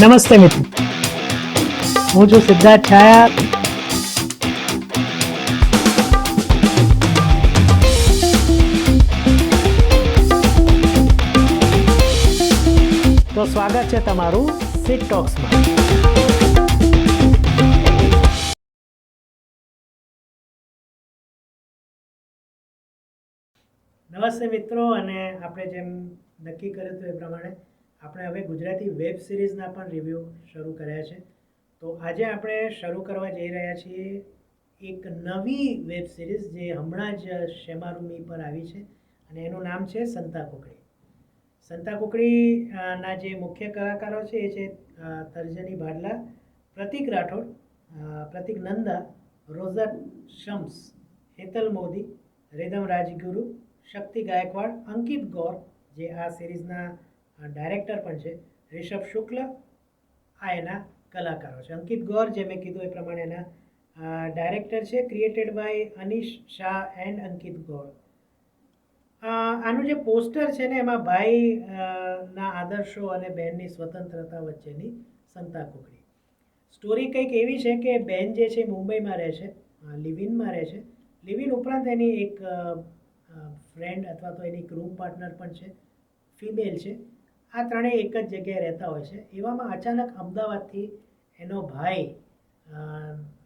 નમસ્તે મિત્રો. હું છું સિદ્ધાર્થ છાયા. તો સ્વાગત છે તમારું સિટ ટોક્સમાં નમસ્તે મિત્રો, અને આપણે જેમ નક્કી કર્યું હતું એ પ્રમાણે આપણે હવે ગુજરાતી વેબ સિરીઝના પણ રિવ્યૂ શરૂ કર્યા છે. તો આજે આપણે શરૂ કરવા જઈ રહ્યા છીએ એક નવી વેબ સિરીઝ જે હમણાં જ શેમારૂમી પર આવી છે અને એનું નામ છે સંતા કુકડી. સંતા કુકડીના જે મુખ્ય કલાકારો છે એ છે તર્જની ભાડલા પ્રતિક રાઠોડ પ્રતિક નંદા, રોઝા શમ્સ, હેતલ મોદી, રેદમ રાજગુરુ, શક્તિ ગાયકવાડ, અંકિત ગૌર જે આ સિરીઝના ડાયરેક્ટર પણ છે, રિષભ શુક્લ, આ એના કલાકારો છે. અંકિત ગૌર જે મેં કીધું એ પ્રમાણે એના ડાયરેક્ટર છે created by Anish Shah and Ankit Gor. આનું જે પોસ્ટર છે ને, એમાં ભાઈ ના આદર્શો અને બહેનની સ્વતંત્રતા વચ્ચેની સંતા કુકડી. સ્ટોરી કંઈક એવી છે કે બહેન જે છે મુંબઈમાં રહે છે લિવિનમાં રહે છે. લિવિન ઉપરાંત એની એક ફ્રેન્ડ અથવા તો એની રૂમ પાર્ટનર પણ છે ફિમેલ છે. આ ત્રણેય એક જ જગ્યાએ રહેતા હોય છે. એવામાં અચાનક અમદાવાદથી એનો ભાઈ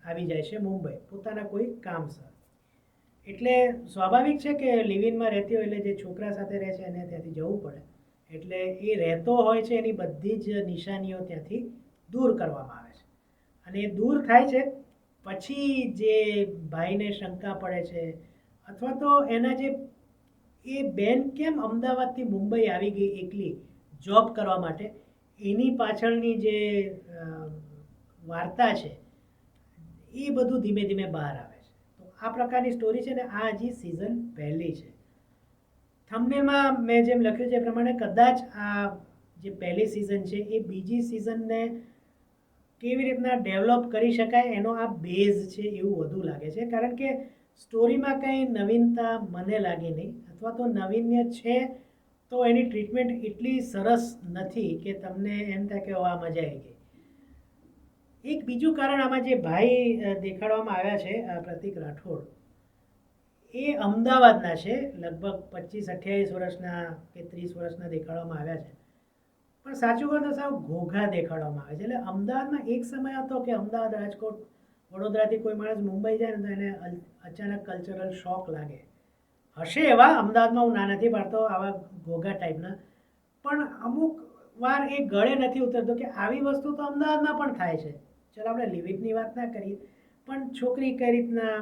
આવી જાય છે મુંબઈ. પોતાના કોઈ કામસર એટલે સ્વાભાવિક છે કે લિવિનમાં રહેતી હોય એટલે જે છોકરા સાથે રહે છે એને ત્યાંથી જવું પડે. એટલે એ રહેતો હોય છે એની બધી જ નિશાનીઓ ત્યાંથી દૂર કરવામાં આવે છે. અને એ દૂર થાય છે પછી જે ભાઈને શંકા પડે છે અથવા તો એના જે એ બેન કેમ અમદાવાદથી મુંબઈ આવી ગઈ એકલી? જોબ કરવા માટે, એની પાછળની જે વાર્તા છે, એ બધું ધીમે ધીમે બહાર આવે છે. તો આ પ્રકારની સ્ટોરી છે ને, આ હજી સિઝન પહેલી છે. થંબનેલમાં મેં જેમ લખ્યું છે એ પ્રમાણે કદાચ આ જે પહેલી સિઝન છે, એ બીજી સિઝનને કેવી રીતના ડેવલપ કરી શકાય, એનો આ બેઝ છે એવું વધુ લાગે છે. કારણ કે સ્ટોરીમાં કંઈ નવીનતા મને લાગી નહીં, અથવા તો નવીન્ય છે તો એની ટ્રીટમેન્ટ એટલી સરસ નથી કે તમને એમ થાય કે આ મજા આવી ગઈ. એક બીજું કારણ આમાં જે ભાઈ દેખાડવામાં આવ્યા છે પ્રતિક રાઠોડ, એ અમદાવાદના છે, લગભગ પચીસ અઠ્યાવીસ વર્ષના કે ત્રીસ વર્ષના દેખાડવામાં આવ્યા છે. પણ સાચું કહો તો સાવ ઘોઘા દેખાડવામાં આવે છે. એટલે અમદાવાદમાં એક સમય હતો કે અમદાવાદ રાજકોટ વડોદરાથી કોઈ માણસ મુંબઈ જાય ને તો એને અચાનક કલ્ચરલ શોક લાગે. હશે એવા અમદાવાદમાં હું ના નથી પાડતો આવા ઘોઘા ટાઈપના પણ અમુક વાર એ ગળે નથી ઉતરતો કે આવી વસ્તુ તો અમદાવાદમાં પણ થાય છે. ચલો આપણે લિવિટની વાત ના કરીએ. પણ છોકરી કઈ રીતના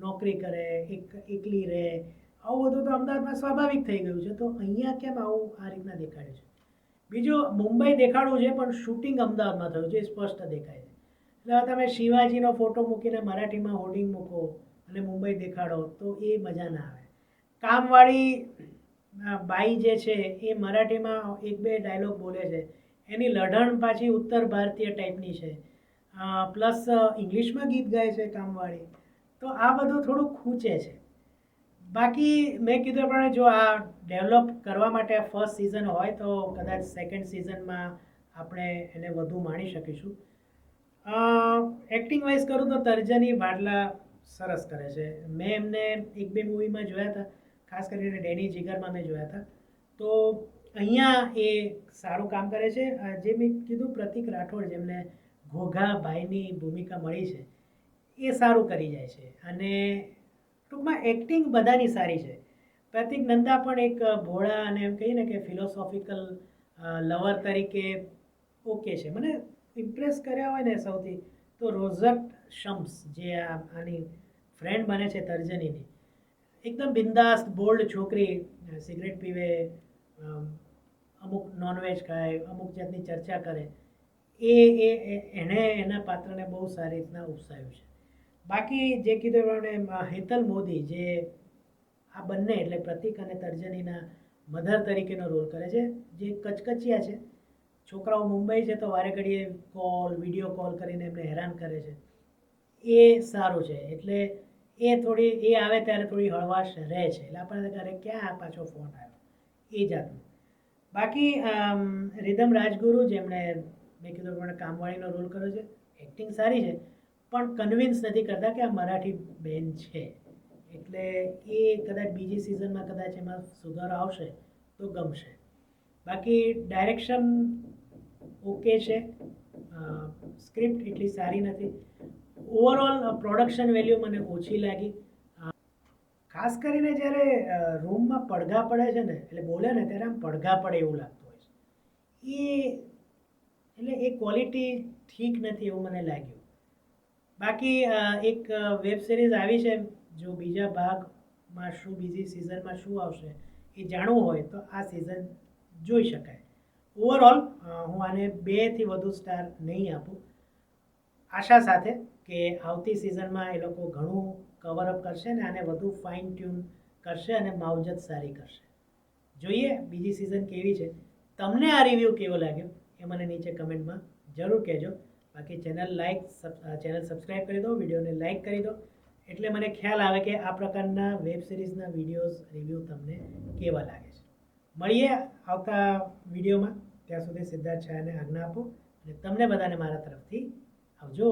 નોકરી કરે, એક, એકલી રહે, આવું બધું તો અમદાવાદમાં સ્વાભાવિક થઈ ગયું છે. તો અહીંયા કેમ આવું આ રીતના દેખાડે છે? બીજું, મુંબઈ દેખાડવું છે, પણ શૂટિંગ અમદાવાદમાં થયું છે, એ સ્પષ્ટ દેખાય છે. એટલે તમે શિવાજીનો ફોટો મૂકીને મરાઠીમાં હોર્ડિંગ મૂકો. અને મુંબઈ દેખાડો, તો એ મજા ના આવે. કામવાળી બાઈ જે છે, એ મરાઠીમાં એક બે ડાયલોગ બોલે છે. એની લઢણ પાછી ઉત્તર ભારતીય ટાઈપની છે. પ્લસ ઇંગ્લિશમાં ગીત ગાય છે કામવાળી. તો આ બધું થોડું ખૂંચે છે. બાકી મેં કીધું પણ જો આ ડેવલપ કરવા માટે ફર્સ્ટ સિઝન હોય, તો કદાચ સેકન્ડ સિઝનમાં આપણે એને વધુ માણી શકીશું. એક્ટિંગ વાઇઝ કરું તો તર્જની વાડલા સરસ કરે છે. મેં એમને એક બે મૂવીમાં જોયા હતા. ખાસ કરીને ડેની જીગરમાં મેં જોયા હતા. તો અહીંયા એ સારું કામ કરે છે. જે મેં કીધું, પ્રતિક રાઠોડ જેમને ઘોઘા ભાઈની ભૂમિકા મળી છે, એ સારું કરી જાય છે. અને ટૂંકમાં એક્ટિંગ બધાની સારી છે. પ્રતિક નંદા પણ એક ભોળા અને એમ કહીએ ને કે ફિલોસોફિકલ લવર તરીકે ઓકે છે. મને ઇમ્પ્રેસ કર્યા હોય ને સૌથી. તો રોઝટ શમ્સ જે આની ફ્રેન્ડ બને છે તર્જનીની, એકદમ બિંદાસ્ત બોલ્ડ છોકરી, સિગરેટ પીવે અમુક નોનવેજ ખાય, અમુક જાતની ચર્ચા કરે, એ એ એણે એના પાત્રને બહુ સારી રીતના ઉપસાવ્યું છે. બાકી જે કીધું પ્રમાણે હેતલ મોદી જે આ બંને એટલે પ્રતિક અને તર્જનીના મધર તરીકેનો રોલ કરે છે, જે કચકચિયા છે. છોકરાઓ મુંબઈ છે તો વારે ઘડીએ કોલ વીડિયો કોલ કરીને એમને હેરાન કરે છે. એ સારું છે. એટલે એ થોડી, એ આવે ત્યારે થોડી હળવાશ રહે છે. એટલે આપણને ત્યારે ક્યાં પાછો ફોન આવ્યો? એ જાતનું. બાકી રિધમ રાજગુરુ જેમણે મેં કીધું પ્રમાણે કામવાળીનો રોલ કર્યો છે. એક્ટિંગ સારી છે. પણ કન્વિન્સ નથી કરતા કે આ મરાઠી બેન છે. એટલે એ કદાચ બીજી સિઝનમાં કદાચ એમાં સુધારો આવશે તો ગમશે. બાકી ડાયરેક્શન ઓકે છે. સ્ક્રિપ્ટ એટલી સારી નથી. ઓવરઓલ પ્રોડક્શન વેલ્યુ મને ઓછી લાગી. ખાસ કરીને જ્યારે રૂમમાં પડઘા પડે છે ને, એટલે બોલે ને ત્યારે આમ પડઘા પડે એવું લાગતું હોય છે. એ, એટલે એ ક્વોલિટી ઠીક નથી એવું મને લાગ્યું. બાકી એક વેબ સિરીઝ આવી છે, જો બીજા ભાગમાં શું, બીજી સિઝનમાં શું આવશે એ જાણવું હોય તો આ સિઝન જોઈ શકાય. ઓવરઓલ હું આને બેથી વધુ સ્ટાર નહીં આપું. આશા સાથે કે આવતી સિઝનમાં એ લોકો ઘણું કવરઅપ કરશે ને આને વધુ ફાઇન ટ્યુન કરશે અને માવજત સારી કરશે. જોઈએ બીજી સિઝન કેવી છે. તમને આ રિવ્યૂ કેવો લાગ્યો એ મને નીચે કમેન્ટમાં જરૂર કહેજો. બાકી ચેનલ લાઈક ચેનલ સબસ્ક્રાઈબ કરી દો, વિડીયોને લાઈક કરી દો. એટલે મને ખ્યાલ આવે કે આ પ્રકારના વેબ સિરીઝના વિડીયોઝ રિવ્યૂ તમને કેવા લાગે છે. મળીએ આવતા વિડીયોમાં. ત્યાં સુધી સિદ્ધાર્થ છાયાને આજ્ઞા આપો અને તમને બધાને મારા તરફથી આવજો.